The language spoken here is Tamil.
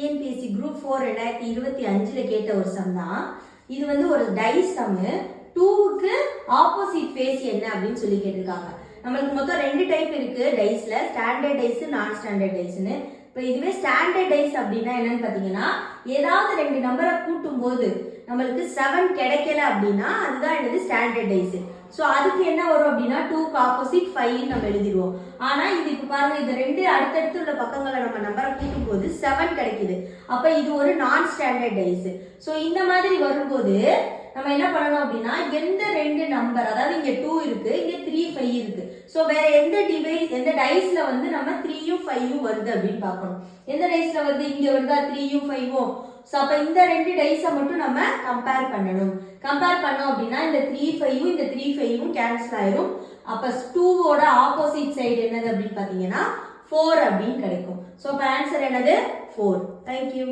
டிஎன்பிஎஸ்சி குரூப் ஃபோர் ரெண்டாயிரத்தி இருபத்தி அஞ்சில் கேட்ட ஒரு சம் தான். இது வந்து ஒரு டை சம்மு டூவுக்கு ஆப்போசிட் ஃபேஸ் என்ன அப்படின்னு சொல்லி கேட்டிருக்காங்க. நம்மளுக்கு மொத்தம் ரெண்டு டைப் இருக்கு டைஸ்ல ஸ்டாண்டர்ட் டைஸ் நான் ஸ்டாண்டர்ட் டைஸ்னு இப்போ இதுவே ஸ்டாண்டர்ட் டைஸ் அப்படின்னா என்னன்னு பார்த்தீங்கன்னா ஏதாவது ரெண்டு நம்பரை கூட்டும் போது நம்மளுக்கு செவன் கிடைக்கல அப்படின்னா அதுதான் என்னது? ஸ்டாண்டர்ட் டைஸ் ஸோ அதுக்கு என்ன வரும் அப்படின்னா டூக்கு ஆப்போசிட் ஃபைவ்னு நம்ம எழுதிடுவோம். ஆனால் இது இப்போ பாருங்க இது ரெண்டு அடுத்தடுத்து உள்ள பக்கங்களை நம்ம நம்பரை கூட்டும் போது செவன் கிடைக்குது. அப்போ இது ஒரு நான் ஸ்டாண்டர்ட் டைஸ் ஸோ இந்த மாதிரி வரும்போது நம்ம என்ன பண்ணணும் அப்படின்னா எந்த ரெண்டு நம்பர் அதாவது இங்கே டூ இருக்கு இங்கே ஸோ வேற எந்த டிவைஸ் எந்த டைஸ்ல வந்து நம்ம த்ரீயும் ஃபைவும் வருது அப்படின்னு பார்க்கணும். எந்த டைஸ்ல வருது இங்க வருதா த்ரீயும் ஃபைவும் ஸோ அப்போ இந்த ரெண்டு டைஸை மட்டும் நம்ம கம்பேர் பண்ணணும். கம்பேர் பண்ணோம் அப்படின்னா இந்த த்ரீ ஃபைவும் இந்த த்ரீ ஃபைவும் கேன்சல் ஆயிரும். அப்போ டூவோட ஆப்போசிட் சைடு என்னது அப்படின்னு பார்த்தீங்கன்னா ஃபோர் அப்படின்னு கிடைக்கும். ஸோ இப்போ ஆன்சர் என்னது? Four thank you